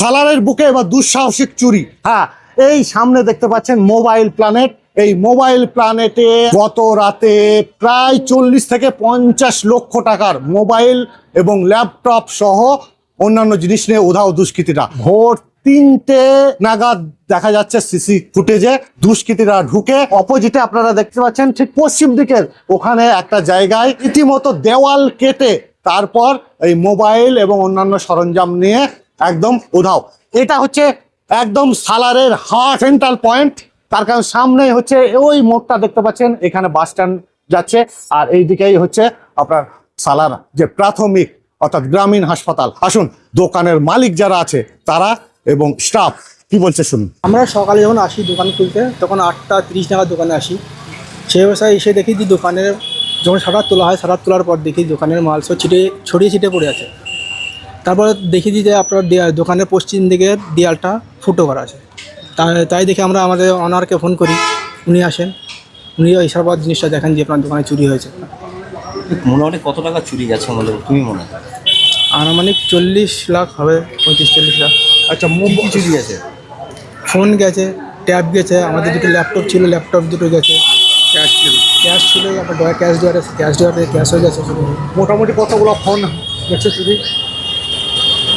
সালারের বুকে এবার দুঃসাহসিক চুরি। হ্যাঁ এই সামনে দেখতে পাচ্ছেন মোবাইল প্ল্যানেট। এই মোবাইল প্ল্যানেটে গত রাতে প্রায় চল্লিশ থেকে পঞ্চাশ লক্ষ টাকার মোবাইল এবং ল্যাপটপ সহ অন্যান্য জিনিস নিয়ে উধাও দুষ্কৃতীরা। ভোর তিনটে নাগাদ দেখা যাচ্ছে সিসি ফুটেজে দুষ্কৃতীরা ঢুকে। অপোজিটে আপনারা দেখতে পাচ্ছেন ঠিক পশ্চিম দিকের ওখানে একটা জায়গায় রীতিমতো দেওয়াল কেটে তারপর এই মোবাইল এবং অন্যান্য সরঞ্জাম নিয়ে একদম উধাও। এটা হচ্ছে একদম সালারের হার্ট সেন্ট্রাল পয়েন্ট। তার কারণ সামনে হচ্ছে ওই মোড়টা দেখতে পাচ্ছেন, এখানে বাস স্ট্যান্ড যাচ্ছে। আর এই দিকেই হচ্ছে আপনার সালার যে প্রাথমিক অর্থাৎ গ্রামীণ হাসপাতাল। আসুন, দোকানের মালিক যারা আছে, তারা এবং স্টাফ, কি বলছে শুনুন। আমরা সকালে যখন আসি দোকান খুলতে, তখন আটটা তিরিশ নাগাদ দোকানে আসি। সেই অবস্থায় এসে দেখি যে দোকানের, যখন সারাত তোলা হয় সারাত তোলার পর দেখি দোকানের মাল সব ছিটে, ছড়িয়ে ছিটে পড়ে আছে। তারপর দেখি যে আপনার দোকানের পশ্চিম দিকের দেয়ালটা ফুটো করা আছে। তাই তাই দেখে আমরা আমাদের অনারকে ফোন করি উনি আসেন। উনি এইসব জিনিসটা দেখেন যে আপনার দোকানে চুরি হয়েছে। মোটামুটি কত টাকা চুরি গেছে আমাদের তুমি মনে হয়? আনুমানিক চল্লিশ লাখ হবে পঁয়ত্রিশ চল্লিশ লাখ। আচ্ছা কি চুরি গেছে? ফোন গেছে ট্যাব গেছে আমাদের দুটো ল্যাপটপ ছিল ল্যাপটপ দুটো গেছে। ক্যাশ ছিল। ক্যাশ ছিল আপনার ডয়া ক্যাশ দেওয়ার ক্যাশ দেওয়ার ক্যাশ হয়ে গেছে। মোটামুটি কতগুলো ফোন গেছে চুরি?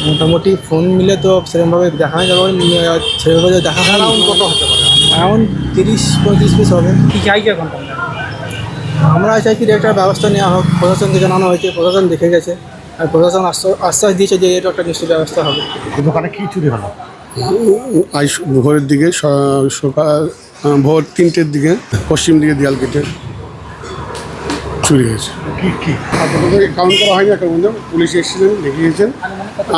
মোটামুটি ফোন মিলে তো সেরকমভাবে দেখা যাবে সেরকমভাবে দেখা হয় কত হতে পারে? অ্যারাউন্ড তিরিশ পঁয়ত্রিশ পিস হবে। কি চাইছে এখন আমরা চাইছি যে একটা ব্যবস্থা নেওয়া হোক প্রশাসনকে জানানো হয়েছে প্রশাসন দেখে গেছে আর প্রশাসন আশ্বাস আশ্বাস দিয়েছে যে এটা একটা নিশ্চয়ই ব্যবস্থা হবে। দোকানে কি চুরি হলো? আজ ভোরের দিকে সকাল ভোর তিনটের দিকে পশ্চিম দিকে দেয়াল কেটে চুরি হয়েছে। কি কি? কাউন্ট করা হয়নি একটা পুলিশ এসেছিলেন দেখিয়েছেন।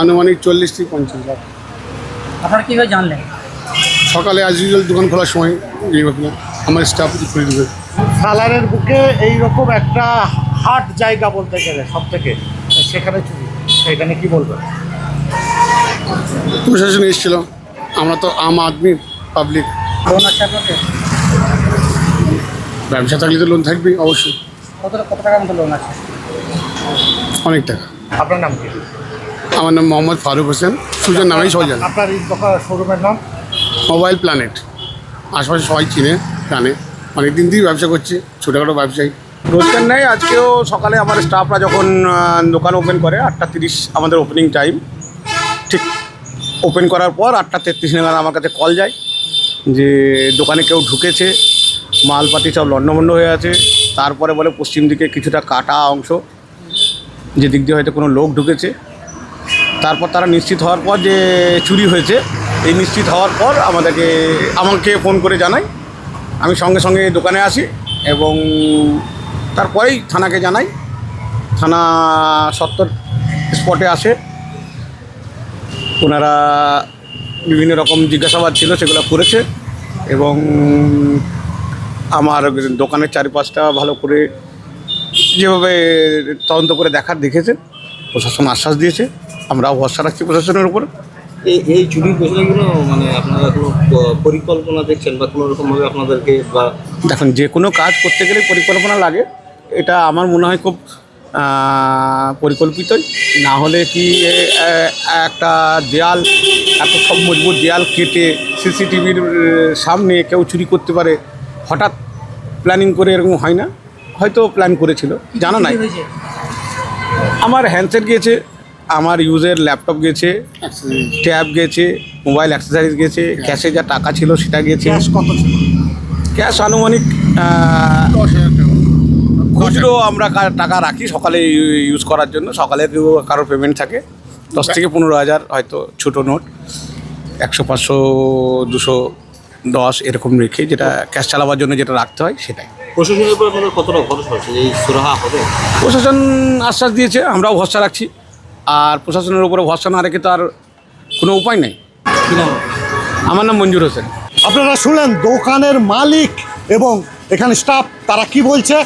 আনুমানিক চল্লিশ থেকে পঞ্চাশ লাখ। আপনারা কীভাবে জানলেন? সকালে আজ ইউজুয়াল দোকান খোলার সময় আমার স্টাফ খুলে দেবে। সালারের বুকে এইরকম একটা হাট জায়গা বলতে গেলে সব থেকে সেখানে চুরি। সেখানে কি বলবেন? প্রশাসন এসেছিল আমরা তো আম আদমি পাবলিক লোন আছে আপনাদের? ব্যবসা থাকলে তো লোন থাকবেই অবশ্যই। কত কত টাকার মতো লোন আছে? অনেক টাকা। আপনার নাম কি? আমার নাম মোহাম্মদ ফারুক হোসেন। সুজন নামেই সবাই জানে। আপনার এই দোকান শোরুমের নাম? Mobile planet. আশেপাশে সবাই চিনে জানে। অনেক দিন দিয়েই ব্যবসা করছি ছোটোখাটো ব্যবসায়ী। রোজকার নেই আজকেও সকালে আমার স্টাফরা যখন দোকান ওপেন করে আটটা তিরিশ আমাদের ওপেনিং টাইম ঠিক ওপেন করার পর আটটা তেত্রিশ নাগাদ আমার কাছে কল যায় যে দোকানে কেউ ঢুকেছে মালপাতি সব লণ্ডভণ্ড হয়ে আছে। তারপরে বলে পশ্চিম দিকে কিছুটা কাটা অংশ যে দিক দিয়ে হয়তো কোনো লোক ঢুকেছে। তারপর তারা নিশ্চিত হওয়ার পর যে চুরি হয়েছে, এই নিশ্চিত হওয়ার পর আমাদেরকে, আমাকে ফোন করে জানায়। আমি সঙ্গে সঙ্গে দোকানে আসি এবং তারপরেই থানাকে জানাই। থানা সত্তর স্পটে আসে। ওনারা বিভিন্ন রকম জিজ্ঞাসাবাদ ছিল, সেগুলো করেছে এবং আমার দোকানের চারিপাশটা ভালো করে যেভাবে তদন্ত করে দেখার, দেখেছে। প্রশাসন আশ্বাস দিয়েছে আমরাও ভরসা রাখছি প্রশাসনের উপর। এই এই চুরির পেছনে মানে আপনারা কোনো পরিকল্পনা দেখছেন বা কোনো রকমভাবে আপনাদেরকে বা দেখুন যে কোনো কাজ করতে গেলে পরিকল্পনা লাগে এটা আমার মনে হয় খুব পরিকল্পিতই। না হলে কি একটা দেয়াল এত সব মজবুত দেয়াল কেটে সিসিটিভির সামনে কেউ চুরি করতে পারে হঠাৎ প্ল্যানিং করে এরকম হয় না? হয়তো প্ল্যান করেছিল জানা নাই। আমার হ্যান্ডসেট গেছে আমার ইউজের ল্যাপটপ গেছে ট্যাব গেছে মোবাইল অ্যাক্সেসারিজ গেছে ক্যাশে যা টাকা ছিল সেটা গেছে। ক্যাশ কত ছিল? ক্যাশ আনুমানিক খুচরো আমরা টাকা রাখি সকালে ইউজ করার জন্য। সকালে কেউ কারোর পেমেন্ট থাকে। দশ থেকে পনেরো হাজার হয়তো ছোটো নোট একশো পাঁচশো দুশো দশ এরকম রেখে যেটা ক্যাশ চালাবার জন্য যেটা রাখতে হয় সেটাই। প্রশাসনের উপর আপনাদের কতটা ভরসা হচ্ছে এই সুরাহা হবে? প্রশাসন আশ্বাস দিয়েছে আমরাও ভরসা রাখছি। আর প্রশাসনের উপরে ভরসা না রেখে তো আর কোনো উপায় নেই। আমার নাম মঞ্জুর হোসেন। আপনারা শুনলেন দোকানের মালিক এবং এখানে স্টাফ তারা কি বলছে?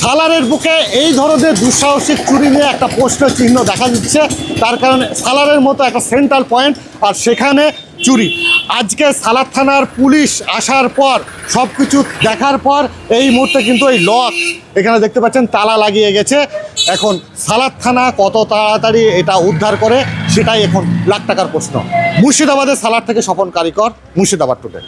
সালারের বুকে এই ধরনের দুঃসাহসিক চুরি নিয়ে একটা প্রশ্ন চিহ্ন দেখা দিচ্ছে। তার কারণে সালারের মতো একটা সেন্ট্রাল পয়েন্ট আর সেখানে চুরি। আজকে সালাদ থানার পুলিশ আসার পর সব কিছু দেখার পর, এই মুহূর্তে কিন্তু এই লক এখানে দেখতে পাচ্ছেন, তালা লাগিয়ে গেছে। এখন সালাদ থানা কত তাড়াতাড়ি এটা উদ্ধার করে, সেটাই এখন লাখ টাকার প্রশ্ন। মুর্শিদাবাদের সালাদ থেকে স্বপন কারিকর, মুর্শিদাবাদ টুডে